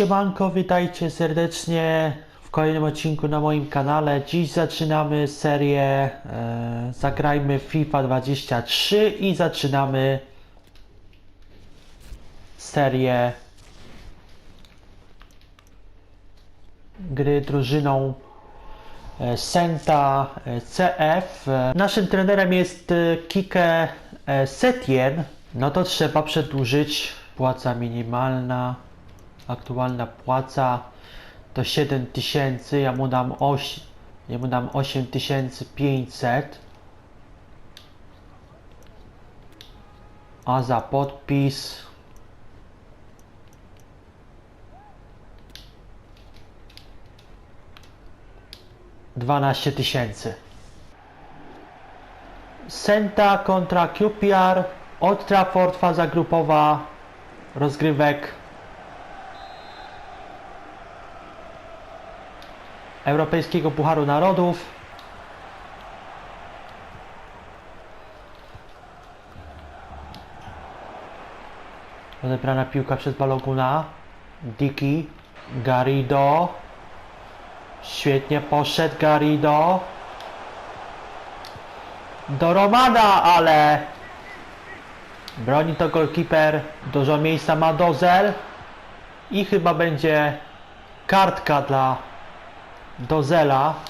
Siemanko, witajcie serdecznie w kolejnym odcinku na moim kanale. Dziś zaczynamy serię e, Zagrajmy FIFA 23 i zaczynamy serię gry drużyną e, Senta e, CF. E, Naszym trenerem jest Kike Setien. No to trzeba przedłużyć. Płaca minimalna, aktualna płaca to 7000, ja mu dam 8, ja mu dam 8500. A za podpis dwanaście tysięcy. Senta kontra QPR, Old Trafford, faza grupowa rozgrywek Europejskiego Pucharu Narodów. Odebrana piłka przez Baloguna. Diki. Garrido. Świetnie poszedł Garrido. Do Romana, ale broni to golkiper. Dużo miejsca ma Dozel. I chyba będzie kartka dla Dozela.